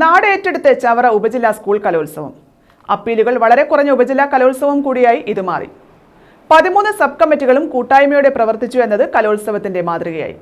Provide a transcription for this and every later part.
നാട് ഏറ്റെടുത്ത് ചവറ ഉപജില്ലാ സ്കൂൾ കലോത്സവം. അപ്പീലുകൾ വളരെ കുറഞ്ഞ ഉപജില്ലാ കലോത്സവം കൂടിയായി ഇത് മാറി. പതിമൂന്ന് സബ് കമ്മിറ്റികളും കൂട്ടായ്മയോടെ പ്രവർത്തിച്ചു എന്നത് കലോത്സവത്തിന്റെ മാതൃകയായി.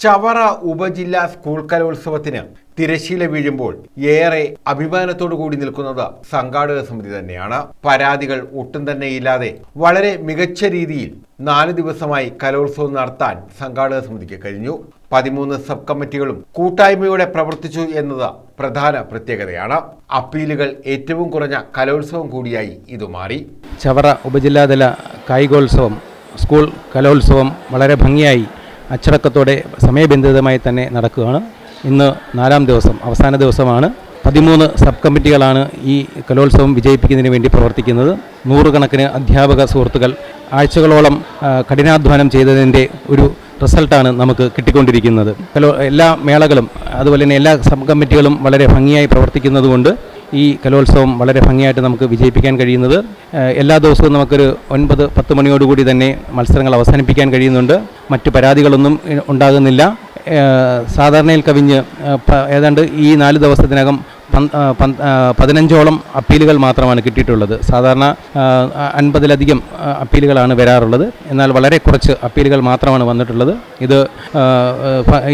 ചവറ ഉപജില്ലാ സ്കൂൾ കലോത്സവത്തിന് തിരശീല വീഴുമ്പോൾ ഏറെ അഭിമാനത്തോടു കൂടി നിൽക്കുന്നത് സംഘാടക സമിതി തന്നെയാണ്. പരാതികൾ ഒട്ടും തന്നെ ഇല്ലാതെ വളരെ മികച്ച രീതിയിൽ നാല് ദിവസമായി കലോത്സവം നടത്താൻ സംഘാടക സമിതിക്ക് കഴിഞ്ഞു. പതിമൂന്ന് സബ് കമ്മിറ്റികളും കൂട്ടായ്മയോടെ പ്രവർത്തിച്ചു എന്നത് പ്രധാന പ്രത്യേകതയാണ്. അപ്പീലുകൾ ഏറ്റവും കുറഞ്ഞ കലോത്സവം കൂടിയായി ഇത് മാറി. ചവറ ഉപജില്ലാതല കായികോത്സവം സ്കൂൾ കലോത്സവം വളരെ ഭംഗിയായി അച്ചടക്കത്തോടെ സമയബന്ധിതമായി തന്നെ നടക്കുകയാണ്. ഇന്ന് നാലാം ദിവസം അവസാന ദിവസമാണ്. പതിമൂന്ന് സബ് കമ്മിറ്റികളാണ് ഈ കലോത്സവം വിജയിപ്പിക്കുന്നതിന് വേണ്ടി പ്രവർത്തിക്കുന്നത്. നൂറുകണക്കിന് അധ്യാപക സുഹൃത്തുക്കൾ ആഴ്ചകളോളം കഠിനാധ്വാനം ചെയ്തതിന്റെ ഒരു റിസൾട്ടാണ് നമുക്ക് കിട്ടിക്കൊണ്ടിരിക്കുന്നത്. കലോ എല്ലാ മേളകളും അതുപോലെ തന്നെ എല്ലാ സബ് കമ്മിറ്റികളും വളരെ ഭംഗിയായി പ്രവർത്തിക്കുന്നതുകൊണ്ട് ഈ കലോത്സവം വളരെ ഭംഗിയായിട്ട് നമുക്ക് വിജയിപ്പിക്കാൻ കഴിയുന്നത്. എല്ലാ ദിവസവും നമുക്കൊരു ഒൻപത് പത്ത് മണിയോടുകൂടി തന്നെ മത്സരങ്ങൾ അവസാനിപ്പിക്കാൻ കഴിയുന്നുണ്ട്. മറ്റു പരാതികളൊന്നും ഉണ്ടാകുന്നില്ല. സാധാരണയിൽ കവിഞ്ഞ് ഏതാണ്ട് ഈ നാല് ദിവസത്തിനകം പതിനഞ്ചോളം അപ്പീലുകൾ മാത്രമാണ് കിട്ടിയിട്ടുള്ളത്. സാധാരണ അൻപതിലധികം അപ്പീലുകളാണ് വരാറുള്ളത്. എന്നാൽ വളരെ കുറച്ച് അപ്പീലുകൾ മാത്രമാണ് വന്നിട്ടുള്ളത്. ഇത്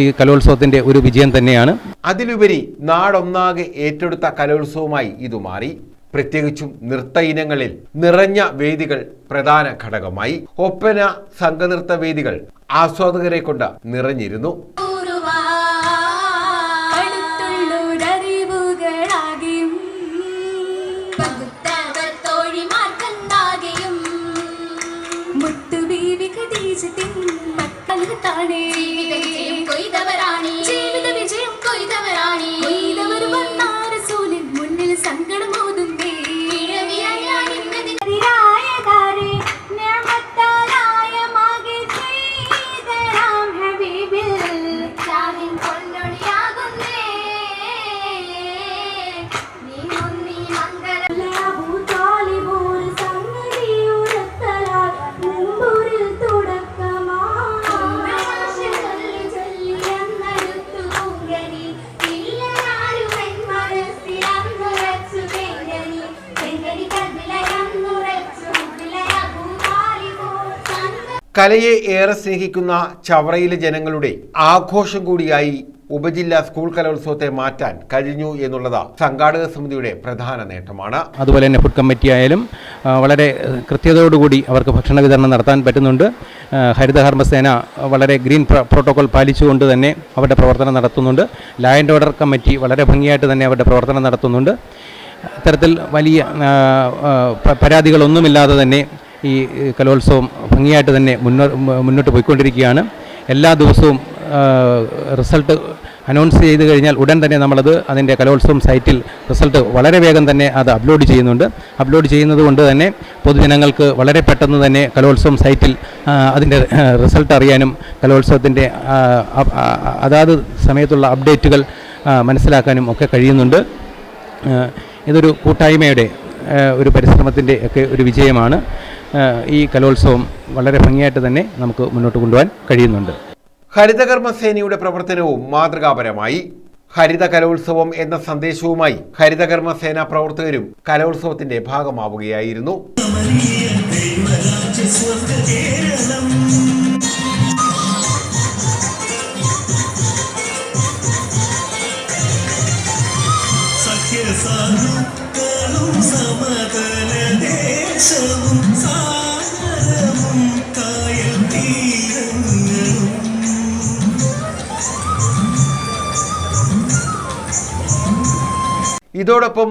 ഈ കലോത്സവത്തിന്റെ ഒരു വിജയം തന്നെയാണ്. അതിലുപരി നാടൊന്നാകെ ഏറ്റെടുത്ത കലോത്സവമായി ഇത് മാറി. പ്രത്യേകിച്ചും നൃത്ത ഇനങ്ങളിൽ നിറഞ്ഞ വേദികൾ പ്രധാന ഘടകമായി. ഒപ്പന സംഘനൃത്ത വേദികൾ ആസ്വാദകരെ കൊണ്ട് നിറഞ്ഞിരുന്നു. தேசத்தின் மக்கள் தானே. கொய்தவரானே കലയെ ഏറെ സ്നേഹിക്കുന്ന ചവറയിലെ ജനങ്ങളുടെ ആഘോഷം കൂടിയായി ഉപജില്ലാ സ്കൂൾ കലോത്സവത്തെ മാറ്റാൻ കഴിഞ്ഞു എന്നുള്ളത് സംഘാടക സമിതിയുടെ പ്രധാന നേട്ടമാണ്. അതുപോലെ തന്നെ ഫുഡ് കമ്മിറ്റി ആയാലും വളരെ കൃത്യതയോടുകൂടി അവർക്ക് ഭക്ഷണ വിതരണം നടത്താൻ പറ്റുന്നുണ്ട്. ഹരിതകർമ്മസേന വളരെ ഗ്രീൻ പ്ര- പ്രോട്ടോകോൾ പാലിച്ചുകൊണ്ട് തന്നെ അവരുടെ പ്രവർത്തനം നടത്തുന്നുണ്ട്. ലാ ആൻഡ് ഓർഡർ കമ്മിറ്റി വളരെ ഭംഗിയായിട്ട് തന്നെ അവരുടെ പ്രവർത്തനം നടത്തുന്നുണ്ട്. ഇത്തരത്തിൽ വലിയ പരാതികളൊന്നുമില്ലാതെ തന്നെ ഈ കലോത്സവം ഭംഗിയായിട്ട് തന്നെ മുന്നോ മുന്നോട്ട് പോയിക്കൊണ്ടിരിക്കുകയാണ്. എല്ലാ ദിവസവും റിസൾട്ട് അനൗൺസ് ചെയ്ത് കഴിഞ്ഞാൽ ഉടൻ തന്നെ നമ്മളത് അതിന്റെ കലോത്സവം സൈറ്റിൽ റിസൾട്ട് വളരെ വേഗം തന്നെ അത് അപ്ലോഡ് ചെയ്യുന്നുണ്ട്. അപ്ലോഡ് ചെയ്യുന്നത് കൊണ്ട് തന്നെ പൊതുജനങ്ങൾക്ക് വളരെ പെട്ടെന്ന് തന്നെ കലോത്സവം സൈറ്റിൽ അതിന്റെ റിസൾട്ട് അറിയാനും കലോത്സവത്തിന്റെ അതാത് സമയത്തുള്ള അപ്ഡേറ്റുകൾ മനസ്സിലാക്കാനും ഒക്കെ കഴിയുന്നുണ്ട്. ഇതൊരു കൂട്ടായ്മയുടെ ഒരു പരിശ്രമത്തിന്റെ ഒക്കെ ഒരു വിജയമാണ്. ഈ കലോത്സവം വളരെ ഭംഗിയായിട്ട് തന്നെ നമുക്ക് മുന്നോട്ട് കൊണ്ടുപോകാൻ കഴിയുന്നുണ്ട്. ഹരിതകർമ്മസേനയുടെ പ്രവർത്തനവും മാതൃകാപരമായി. ഹരിത കലോത്സവം എന്ന സന്ദേശവുമായി ഹരിതകർമ്മസേന പ്രവർത്തകരും കലോത്സവത്തിന്റെ ഭാഗമാവുകയായിരുന്നു. ഇതോടൊപ്പം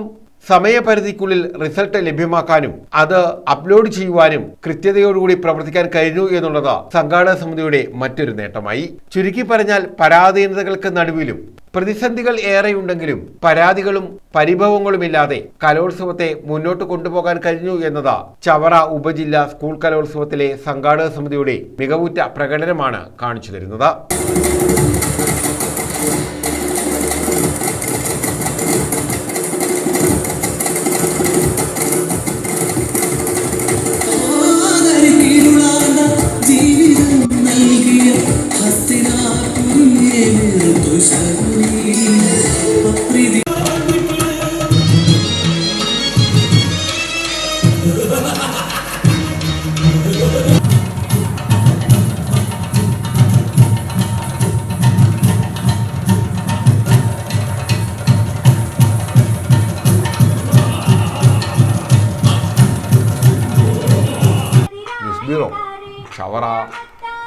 സമയപരിധിക്കുള്ളിൽ റിസൾട്ട് ലഭ്യമാക്കാനും അത് അപ്ലോഡ് ചെയ്യുവാനും കൃത്യതയോടുകൂടി പ്രവർത്തിക്കാൻ കഴിഞ്ഞു എന്നുള്ളത് സംഘാടക സമിതിയുടെ മറ്റൊരു നേട്ടമായി. ചുരുക്കി പറഞ്ഞാൽ പരാധീനതകൾക്ക് നടുവിലും പ്രതിസന്ധികൾ ഏറെയുണ്ടെങ്കിലും പരാതികളും പരിഭവങ്ങളുമില്ലാതെ കലോത്സവത്തെ മുന്നോട്ട് കൊണ്ടുപോകാൻ കഴിഞ്ഞു എന്നത് ചവറ ഉപജില്ലാ സ്കൂൾ കലോത്സവത്തിലെ സംഘാടക സമിതിയുടെ മികവുറ്റ പ്രകടനമാണ് കാണിച്ചു തരുന്നത്. It's beautiful. Ciao,